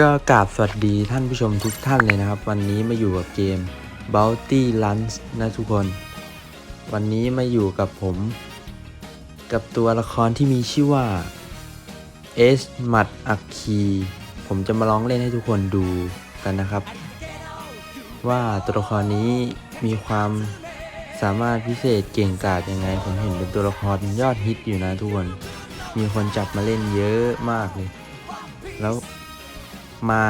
ก็กราบสวัสดีท่านผู้ชมทุกท่านเลยนะครับ วันนี้มาอยู่กับเกม Bounty Lunch นะทุกคน วันนี้มาอยู่กับผม กับตัวละครที่มีชื่อว่าเอสมัดอักคี ผมจะมาลองเล่นให้ทุกคนดูกันนะครับ ว่าตัวละครนี้มีความสามารถพิเศษเก่งกาจยังไง ผมเห็นเป็นตัวละครยอดฮิตอยู่นะทุกคน มีคนจับมาเล่นเยอะมากเลย แล้ว มา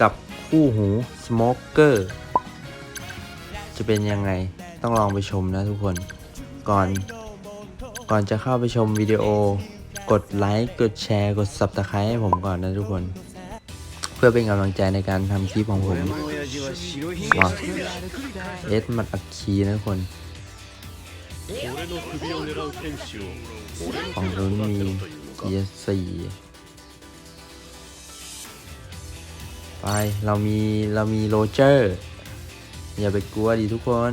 กับคู่หูสโมกเกอร์จะเป็นยังไงต้องลองไปชมนะทุกคน ก่อน ก่อนจะเข้าไปชมวิดีโอ กดไลค์ กดแชร์ กด Subscribe ให้ผมก่อนนะทุกคน เพื่อเป็นกำลังใจในการทำคลิปของผมว้าเอสมัดอักคีนะทุกคนของรุ่นมี PS4 ไปเรามีเรามีโรเจอร์ อย่าไปกลัวดิทุกคน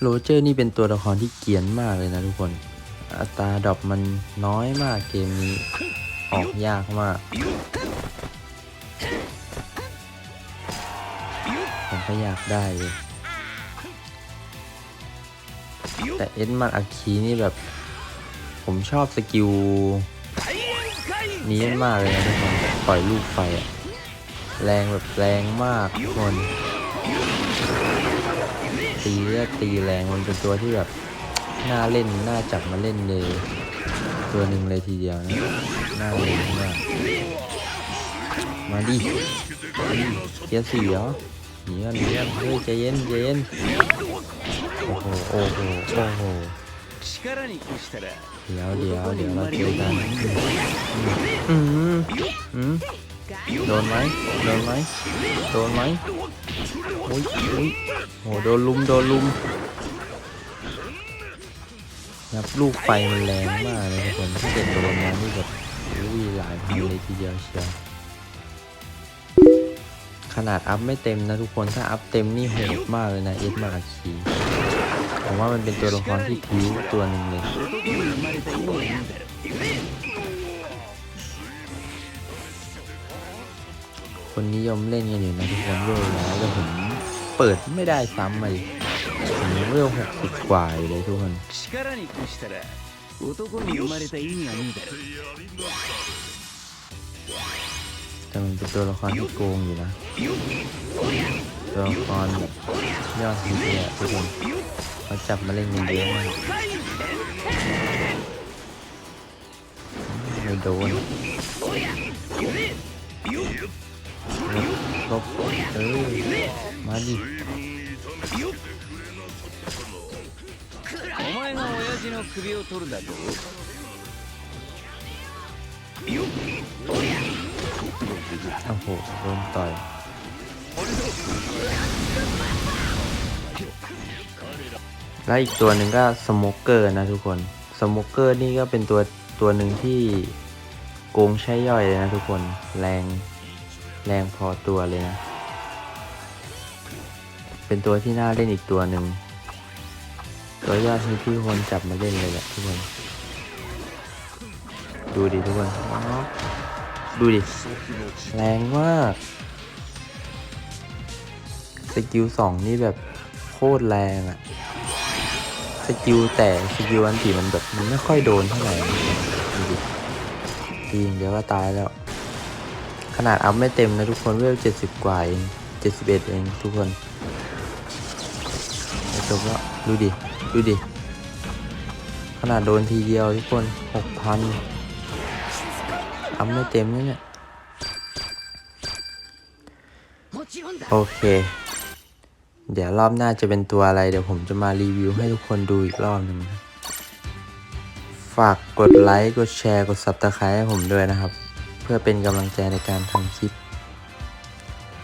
โรเจอร์นี่เป็นตัวละครที่เกียนมากเลยนะทุกคน อัตราดรอปมันน้อยมากเกมนี้ ออกยากมาก ผมก็อยากได้เลย แต่เอ็นมันอาคีนี่แบบ ผมชอบสกิล นี้มากเลยนะทุกคนปล่อยลูกไฟอะแรงแบบแรงมากทุกคน ตีเลือดตีแรงมันเป็นตัวที่แบบน่าเล่นน่าจับมาเล่นเลย ตัวหนึ่งเลยทีเดียวนะน่าเล่นมากมาดิมาดิเกียร์สี่เหรอหนีกันหนีกันเฮ้ยใจเย็นใจเย็นโอ้โหโอ้โหโอ้โห 力に屈したら เดี๋ยวเดี๋ยวเดี๋ยวเราเจอกันอืมอืมโดนไหมโดนไหมโดนไหมโอ้ยโอ้ยโอ้โดนลุม โดนลุมครับลูกไฟมันแรงมากเลยทุกคนถ้าเกิดโดนนะนี่แบบอุ้ยหลายพันเลยทีเดียวเชียวขนาดอัพไม่เต็มนะทุกคน ถ้าอัพเต็มนี่โหดมากเลยนะเอสมาคี ผมว่ามันเป็นตัวละครที่คิ้วตัวหนึ่งเลยคนนิยมเล่นกันอยู่นะทุกคนเวลแล้วแต่ผมเปิดไม่ได้ซ้ำเลยผมเร็วหกสิบกว่าเลยทุกคนแต่มันเป็นตัวละครที่โกงอยู่นะตัวละครแบบยอดฮิตเลยทุกคน เขาจับมาเล่นกันเยอะมากไม่โดนลบลบเออมาดิ お前が親父の首を取るだと โอ้โหโดนต่อย แล้วอีกตัวหนึ่งก็สโมเกอร์นะทุกคนสโมเกอร์นี่ก็เป็นตัวตัวหนึ่งที่โกงใช้ย่อยเลยนะทุกคนแรงแรงพอตัวเลยนะ เป็นตัวที่น่าเล่นอีกตัวหนึ่งตัวยอดฮิตที่คนจับมาเล่นเลยแหละทุกคน ดูดิทุกคนดูดิ แรงมาก สกิลสองนี่แบบโคตรแรงอะ สกิลแต่สกิลอันตีมันแบบมันไม่ค่อยโดนเท่าไหร่ดูดิทีอย่างเดี๋ยวก็ตายแล้ว ขนาดอัพไม่เต็มนะทุกคนเวลเจ็ดสิบกว่าเองเจ็ดสิบเอ็ดเองทุกคนจบแล้วดูดิ ดูดิ ขนาดโดนทีเดียวทุกคนหกพันอัพไม่เต็มนะเนี่ย โอเค เดี๋ยวรอบหน้าจะเป็นตัวอะไร เดี๋ยวผมจะมารีวิวให้ทุกคนดูอีกรอบหนึ่งฝากกดไลค์กดแชร์กด subscribe ให้ผมด้วยนะครับ เพื่อเป็นกำลังใจในการทำคลิป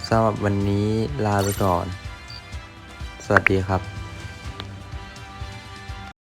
สำหรับวันนี้ลาไปก่อน สวัสดีครับ